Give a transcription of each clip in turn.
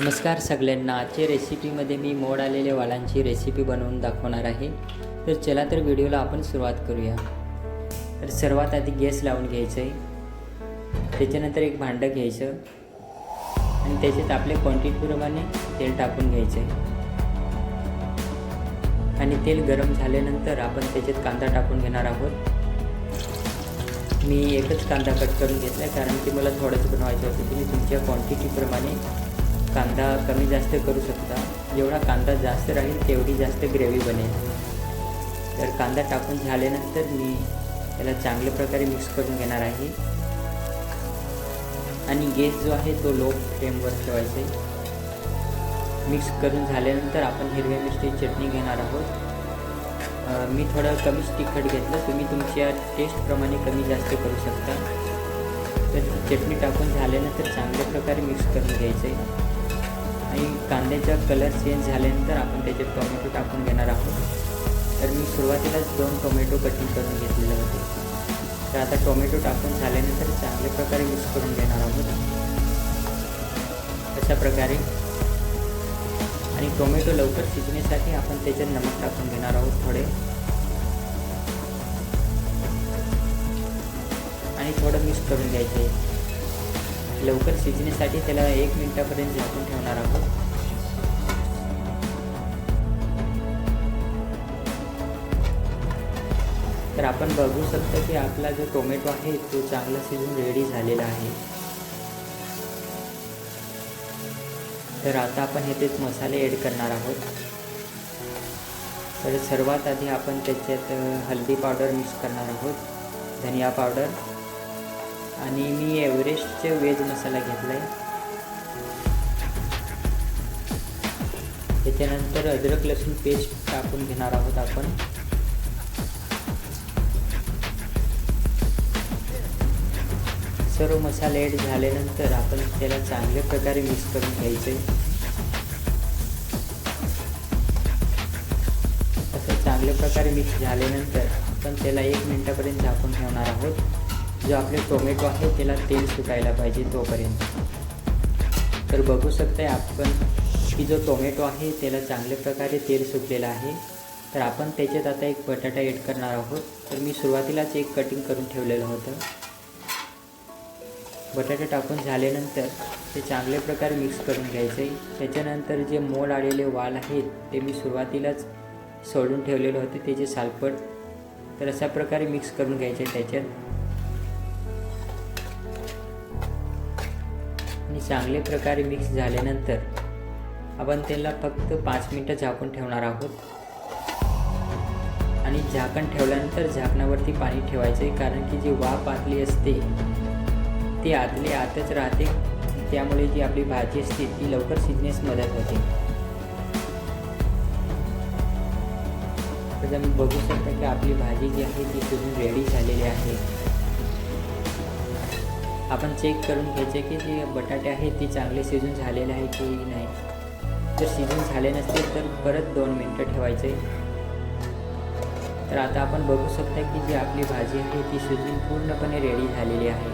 नमस्कार सगळ्यांना. आजच्या रेसिपीमध्ये मी मोड आलेल्या वालांची रेसिपी बनवून दाखवणार आहे. तर चला तर व्हिडिओला आपण सुरुवात करूया. तर सर्वात आधी गॅस लावून घ्यायचं आहे त्याच्यानंतर एक भांडं घ्यायचं. आणि त्याच्यात आपल्या क्वांटिटीप्रमाणे तेल टाकून घ्यायचं आहे आणि तेल गरम झाल्यानंतर आपण त्याच्यात कांदा टाकून घेणार आहोत. मी एकच कांदा कट करून घेतला आहे कारण की मला थोडंसं बनवायचं होतं तुम्ही तुमच्या क्वांटिटीप्रमाणे कांदा कमी जास्त करू शकता. जेवढा कांदा जास्त राहील तेवढी जास्त ग्रेव्ही बनेल. तर कांदा टाकून झाल्यानंतर मी त्याला चांगल्या प्रकारे मिक्स करून घेणार आहे. आणि गॅस जो आहे तो लो फ्लेमवर ठेवायचा आहे. मिक्स करून झाल्यानंतर आपण हिरव्या मिरची चटणी घेणार आहोत. मी थोडं कमीच तिखट घेतलं. तुम्ही तुमच्या टेस्टप्रमाणे कमी जास्त करू शकता. तर चटणी टाकून झाल्यानंतर चांगल्या प्रकारे मिक्स करून घ्यायचं आहे. आणि कांद्याचा कलर चेंज झाल्यानंतर आपण त्याच्यात टोमॅटो टाकून घेणार आहोत. तर मी सुरुवातीलाच दोन टोमॅटो कटिंग करून घेतलेले होते. तर आता टोमॅटो टाकून झाल्यानंतर चांगल्या प्रकारे मिक्स करून घेणार आहोत. अशा प्रकारे. आणि टोमॅटो लवकर शिजण्यासाठी आपण त्याच्यात नमक टाकून घेणार आहोत थोडे. आणि थोडं मिक्स करून घ्यायचं. आहे लवकर शिजण्यासाठी त्याला एक मिनटापर्यंत झाकून ठेवणार आहोत. तर आपण बघू शकतो की आपला जो टोमॅटो आहे तो चांगला शिजून रेडी झालेला आहे. तर आता आपण हे तेच मसाले ॲड करणार आहोत. तर सर्वात आधी आपण त्याच्यात हल्दी पावडर मिक्स करणार आहोत. धनिया पावडर. आणि मी एव्हरेस्टचे वेज मसाला घेतला आहे त्याच्यानंतर अद्रक लसूण पेस्ट टाकून घेणार आहोत आपण. सर्व मसाले ॲड झाल्यानंतर आपण त्याला चांगल्या प्रकारे मिक्स करून घ्यायचे. असं चांगल्या प्रकारे मिक्स झाल्यानंतर आपण त्याला एक मिनटापर्यंत झाकून ठेवणार आहोत. जो आपले टोमॅटो आहे त्याला तेल सुटायला पाहिजे तोपर्यंत. तर बघू शकताय आपण की जो टोमॅटो आहे त्याला चांगल्या प्रकारे तेल सुटलेलं आहे. तर आपण त्याच्यात आता एक बटाटा ॲड करणार आहोत. तर मी सुरुवातीलाच एक कटिंग करून ठेवलेलं होतं. बटाटा टाकून झाल्यानंतर ते चांगल्या प्रकारे मिक्स करून घ्यायचे त्याच्यानंतर जे मोड आलेले वाल आहेत ते मी सुरुवातीलाच सोडून ठेवलेले होते. त्याचे सालपट तर अशा प्रकारे मिक्स करून घ्यायचे त्याच्यात. चांगल्या प्रकारे मिक्स झाल्यानंतर आपण त्याला फक्त पाच मिनटं झाकून ठेवणार आहोत. आणि झाकण ठेवल्यानंतर झाकणावरती पाणी ठेवायचं आहे कारण की जी वाफ आतली असते ती आतली आतच राहते. त्यामुळे जी आपली भाजी असते ती लवकर शिजण्यास मदत होते. तर मी बघू शकता की आपली भाजी जी आहे ती शिजून रेडी झालेली आहे. आपण चेक करून घ्यायचे की जे बटाटे आहेत ती चांगले शिजून झालेले आहे की नाही. जर शिजून झाले नसतील तर परत दोन मिनटं ठेवायचे. तर आता आपण बघू शकता की जी आपली भाजी आहे ती शिजून पूर्णपणे रेडी झालेली आहे.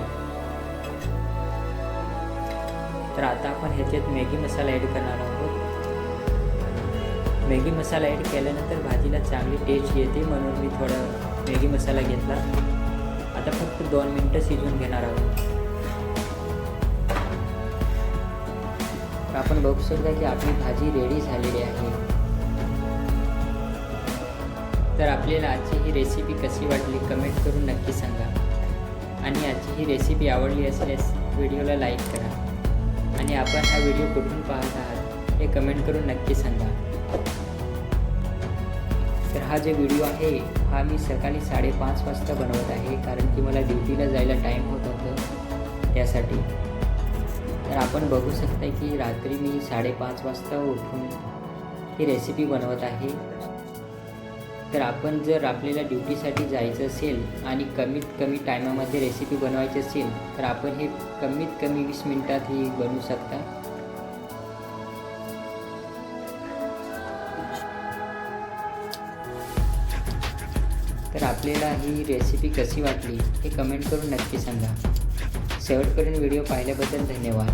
तर आता आपण ह्याच्यात मॅगी मसाला ॲड करणार आहोत. मॅगी मसाला ॲड केल्यानंतर भाजीला चांगली टेस्ट येते म्हणून मी थोडं मॅगी मसाला घेतला. आता फक्त दोन मिनटं शिजून घेणार आहोत. तर आपण बघू शकता की आपली भाजी रेडी झालेली आहे. तर आपल्याला आजची ही रेसिपी कशी वाटली कमेंट करून नक्की सांगा. आणि आजची ही रेसिपी आवडली असल्यास व्हिडिओला लाईक करा. आणि आपण हा व्हिडिओ कुठून पाहत आहात हे कमेंट करून नक्की सांगा. तर हा जो व्हिडिओ आहे हा मी सकाळी साडेपाच वाजता बनवत आहे कारण की मला ड्युटीला जायला टाईम होत होतं त्यासाठी. तर आपण बघू शकता की रात्री मी साडेपाच वाजता उठून ही रेसिपी बनवत आहे. तर आपण जर आपल्याला ड्युटीसाठी जायचं असेल आणि कमीत कमी टायमामध्ये रेसिपी बनवायची असेल तर आपण हे कमीत कमी वीस मिनटात ही बनवू शकता. तर आपल्याला ही रेसिपी कशी वाटली हे कमेंट करून नक्की सांगा. शेवटपर्यंत व्हिडिओ पाहिल्याबद्दल धन्यवाद.